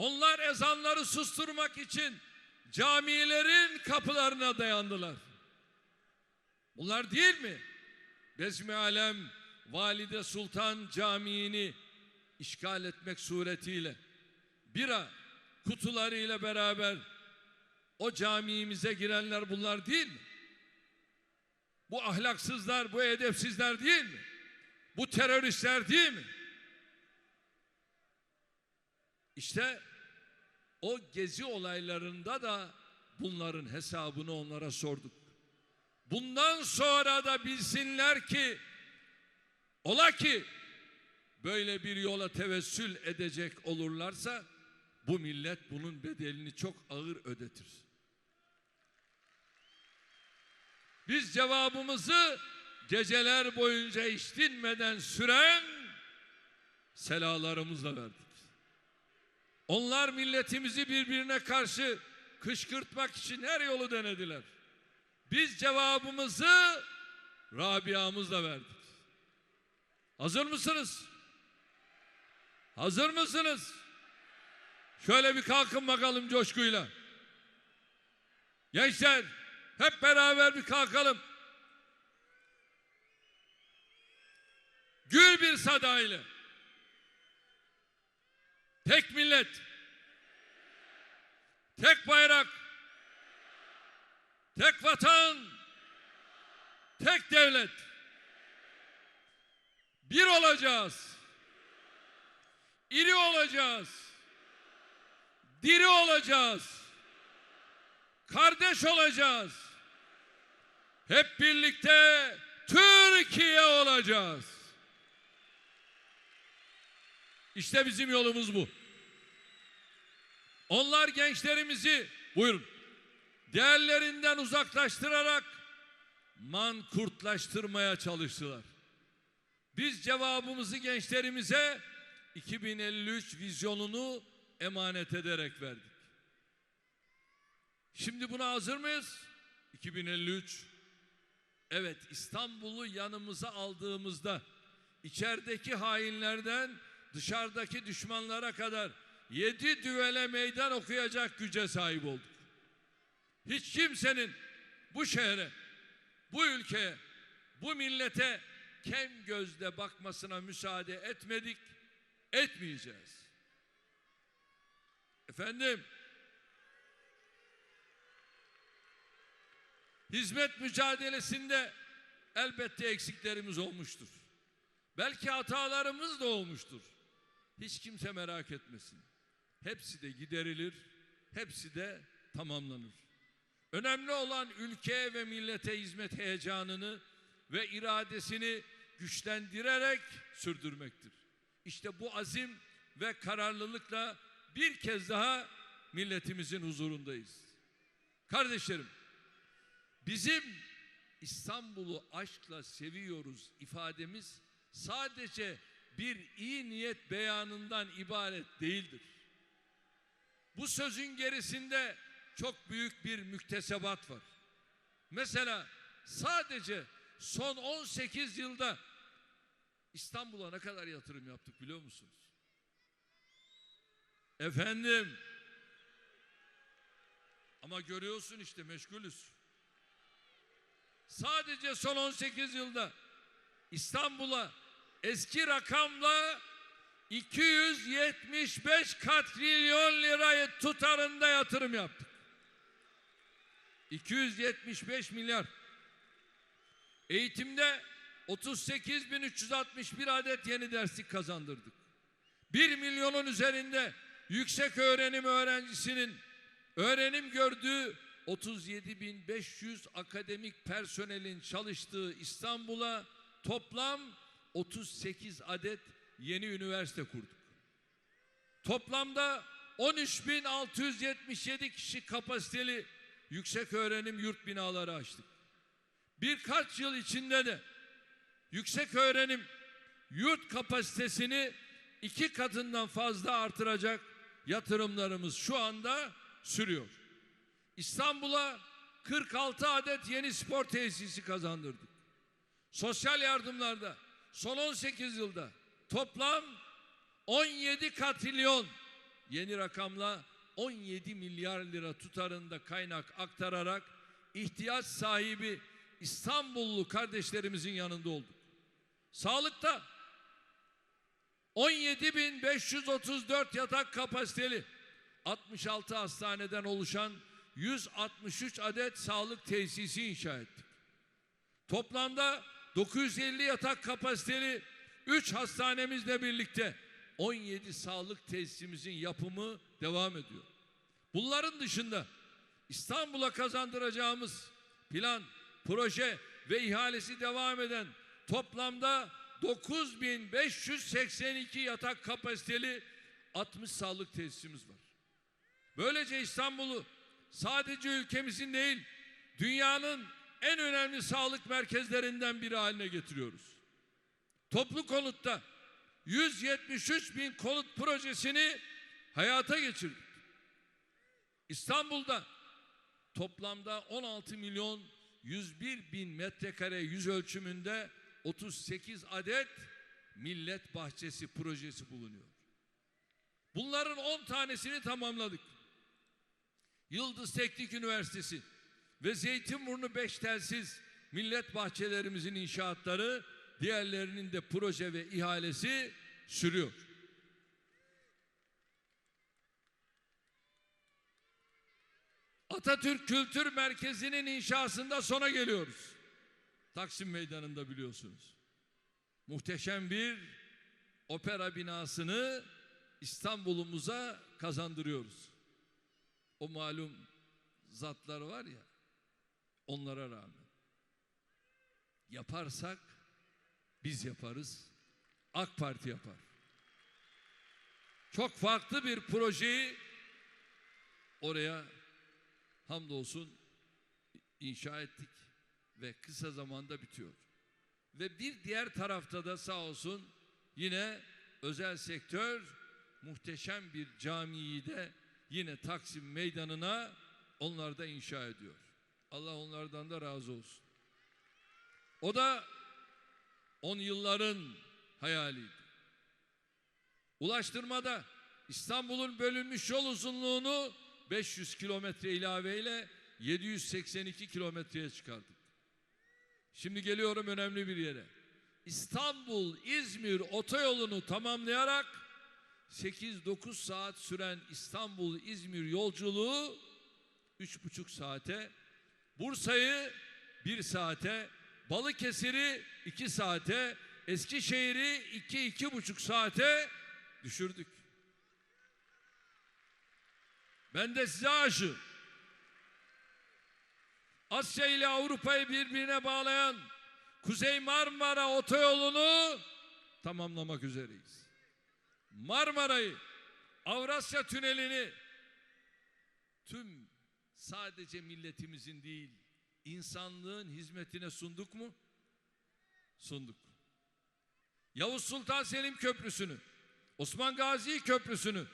Onlar ezanları susturmak için camilerin kapılarına dayandılar. Bunlar değil mi? Bezmi Alem Valide Sultan Camii'ni işgal etmek suretiyle bira kutularıyla beraber o camiimize girenler bunlar değil mi? Bu ahlaksızlar, bu edepsizler değil mi? Bu teröristler değil mi? İşte o gezi olaylarında da bunların hesabını onlara sorduk. Bundan sonra da bilsinler ki ola ki böyle bir yola tevessül edecek olurlarsa bu millet bunun bedelini çok ağır ödetir. Biz cevabımızı geceler boyunca hiç dinmeden süren selalarımızla verdik. Onlar milletimizi birbirine karşı kışkırtmak için her yolu denediler. Biz cevabımızı Rabia'mızla verdik. Hazır mısınız? Hazır mısınız? Şöyle bir kalkın bakalım coşkuyla. Gençler hep beraber bir kalkalım. Gül bir sadayla. Tek millet. Tek bayrak. Tek vatan. Tek devlet. Bir olacağız. İri olacağız. Diri olacağız. Kardeş olacağız. Hep birlikte Türkiye olacağız. İşte bizim yolumuz bu. Onlar gençlerimizi buyurun değerlerinden uzaklaştırarak mankurtlaştırmaya çalıştılar. Biz cevabımızı gençlerimize 2053 vizyonunu emanet ederek verdik. Şimdi buna hazır mıyız? 2053 Evet İstanbul'u yanımıza aldığımızda içerideki hainlerden dışarıdaki düşmanlara kadar yedi düvele meydan okuyacak güce sahip olduk. Hiç kimsenin bu şehre, bu ülkeye, bu millete kem gözle bakmasına müsaade etmedik, etmeyeceğiz. Efendim, hizmet mücadelesinde elbette eksiklerimiz olmuştur. Belki hatalarımız da olmuştur. Hiç kimse merak etmesin. Hepsi de giderilir, hepsi de tamamlanır. Önemli olan ülkeye ve millete hizmet heyecanını ve iradesini güçlendirerek sürdürmektir. İşte bu azim ve kararlılıkla bir kez daha milletimizin huzurundayız. Kardeşlerim, bizim İstanbul'u aşkla seviyoruz ifademiz sadece bir iyi niyet beyanından ibaret değildir. Bu sözün gerisinde çok büyük bir müktesebat var. Mesela sadece son 18 yılda İstanbul'a ne kadar yatırım yaptık biliyor musunuz? Efendim ama görüyorsun işte meşgulüz. Sadece son 18 yılda İstanbul'a eski rakamla 275 katrilyon lirayı tutarında yatırım yaptık. 275 milyar. Eğitimde 38.361 adet yeni derslik kazandırdık. 1 milyonun üzerinde yüksek öğrenim öğrencisinin öğrenim gördüğü 37.500 akademik personelin çalıştığı İstanbul'a toplam 38 adet yeni üniversite kurduk. Toplamda 13.677 kişi kapasiteli yüksek öğrenim yurt binaları açtık. Birkaç yıl içinde de yüksek öğrenim yurt kapasitesini iki katından fazla artıracak yatırımlarımız şu anda sürüyor. İstanbul'a 46 adet yeni spor tesisi kazandırdık. Sosyal yardımlarda son 18 yılda toplam 17 katrilyon yeni rakamla 17 milyar lira tutarında kaynak aktararak ihtiyaç sahibi İstanbullu kardeşlerimizin yanında olduk. Sağlıkta 17.534 yatak kapasiteli 66 hastaneden oluşan 163 adet sağlık tesisi inşa ettik. Toplamda 950 yatak kapasiteli 3 hastanemizle birlikte 17 sağlık tesisimizin yapımı devam ediyor. Bunların dışında İstanbul'a kazandıracağımız plan, proje ve ihalesi devam eden toplamda 9582 yatak kapasiteli 60 sağlık tesisimiz var. Böylece İstanbul'u sadece ülkemizin değil, dünyanın en önemli sağlık merkezlerinden biri haline getiriyoruz. Toplu konutta 173 bin konut projesini hayata geçirdik. İstanbul'da toplamda 16 milyon 101 bin metrekare yüz ölçümünde 38 adet millet bahçesi projesi bulunuyor. Bunların 10 tanesini tamamladık. Yıldız Teknik Üniversitesi ve Zeytinburnu Beş Telsiz millet bahçelerimizin inşaatları diğerlerinin de proje ve ihalesi sürüyor. Atatürk Kültür Merkezi'nin inşasında sona geliyoruz. Taksim Meydanı'nda biliyorsunuz. Muhteşem bir opera binasını İstanbul'umuza kazandırıyoruz. O malum zatlar var ya onlara rağmen yaparsak biz yaparız. AK Parti yapar. Çok farklı bir projeyi oraya hamdolsun inşa ettik ve kısa zamanda bitiyor. Ve bir diğer tarafta da sağ olsun yine özel sektör muhteşem bir camiyi de yine Taksim Meydanı'na onlar da inşa ediyor. Allah onlardan da razı olsun. O da on yılların hayaliydi. Ulaştırmada İstanbul'un bölünmüş yol uzunluğunu 500 kilometre ilaveyle 782 kilometreye çıkardık. Şimdi geliyorum önemli bir yere. İstanbul-İzmir otoyolunu tamamlayarak 8-9 saat süren İstanbul-İzmir yolculuğu 3,5 saate, Bursa'yı 1 saate, Balıkesir'i 2 saate, Eskişehir'i 2-2,5 saate düşürdük. Ben de size aşığım. Asya ile Avrupa'yı birbirine bağlayan Kuzey Marmara otoyolunu tamamlamak üzereyiz. Marmara'yı, Avrasya Tüneli'ni tüm sadece milletimizin değil, insanlığın hizmetine sunduk mu? Sunduk. Yavuz Sultan Selim Köprüsü'nü, Osman Gazi Köprüsü'nü,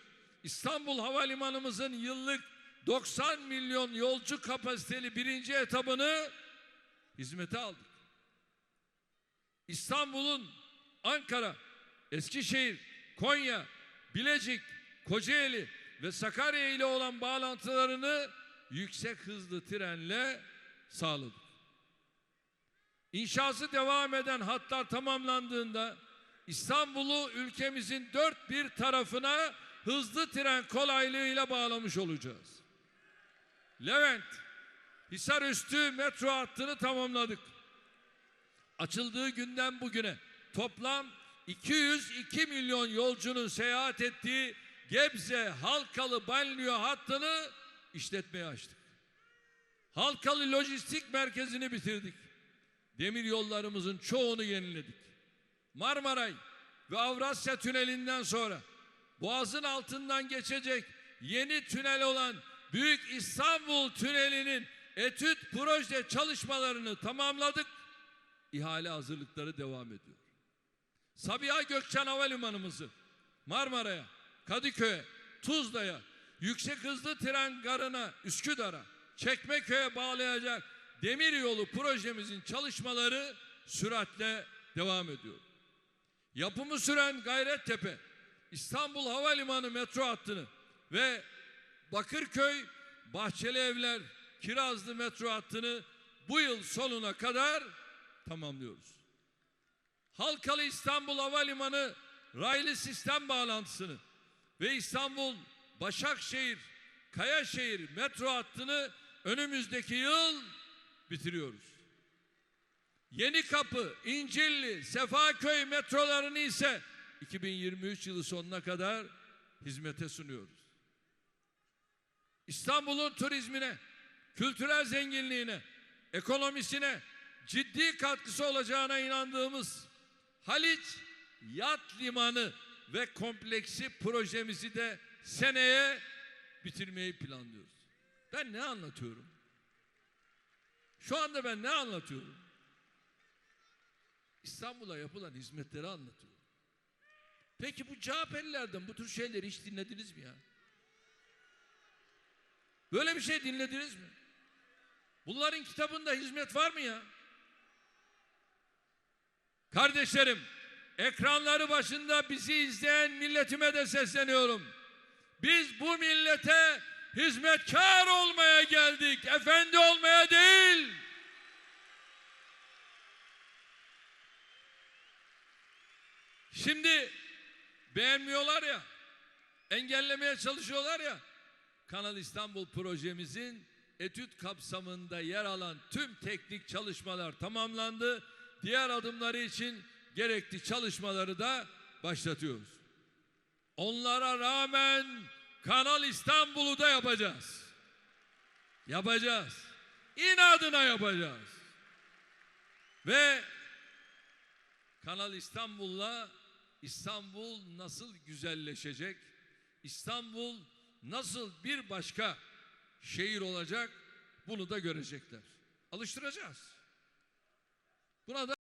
İstanbul Havalimanımızın yıllık 90 milyon yolcu kapasiteli birinci etabını hizmete aldık. İstanbul'un Ankara, Eskişehir, Konya, Bilecik, Kocaeli ve Sakarya ile olan bağlantılarını yüksek hızlı trenle sağladık. İnşası devam eden hatlar tamamlandığında İstanbul'u ülkemizin dört bir tarafına hızlı tren kolaylığıyla bağlamış olacağız. Levent, Hisarüstü metro hattını tamamladık. Açıldığı günden bugüne toplam 202 milyon yolcunun seyahat ettiği Gebze Halkalı Banliyö hattını işletmeye açtık. Halkalı Lojistik Merkezi'ni bitirdik. Demir yollarımızın çoğunu yeniledik. Marmaray ve Avrasya Tüneli'nden sonra Boğaz'ın altından geçecek yeni tünel olan Büyük İstanbul Tüneli'nin etüt proje çalışmalarını tamamladık. İhale hazırlıkları devam ediyor. Sabiha Gökçen Havalimanımızı Marmara'ya, Kadıköy'e, Tuzla'ya, yüksek hızlı tren garına, Üsküdar'a, Çekmeköy'e bağlayacak demir yolu projemizin çalışmaları süratle devam ediyor. Yapımı süren Gayrettepe, İstanbul Havalimanı metro hattını ve Bakırköy Bahçeli Evler Kirazlı metro hattını bu yıl sonuna kadar tamamlıyoruz. Halkalı İstanbul Havalimanı raylı sistem bağlantısını ve İstanbul Başakşehir Kayaşehir metro hattını önümüzdeki yıl bitiriyoruz. Yeni Kapı, İncilli, Sefaköy metrolarını ise 2023 yılı sonuna kadar hizmete sunuyoruz. İstanbul'un turizmine, kültürel zenginliğine, ekonomisine ciddi katkısı olacağına inandığımız Haliç Yat Limanı ve kompleksi projemizi de seneye bitirmeyi planlıyoruz. Ben ne anlatıyorum? Şu anda ben ne anlatıyorum? İstanbul'a yapılan hizmetleri anlatıyorum. Peki bu CHP'lilerden bu tür şeyleri hiç dinlediniz mi ya? Böyle bir şey dinlediniz mi? Bunların kitabında hizmet var mı ya? Kardeşlerim, ekranları başında bizi izleyen milletime de sesleniyorum. Biz bu millete hizmetkar olmaya geldik, efendi olmaya değil. Şimdi beğenmiyorlar ya, engellemeye çalışıyorlar ya. Kanal İstanbul projemizin etüt kapsamında yer alan tüm teknik çalışmalar tamamlandı. Diğer adımları için gerekli çalışmaları da başlatıyoruz. Onlara rağmen Kanal İstanbul'u da yapacağız. Yapacağız. İnadına yapacağız. Ve Kanal İstanbul'la İstanbul nasıl güzelleşecek? İstanbul nasıl bir başka şehir olacak? Bunu da görecekler. Alıştıracağız. Buna da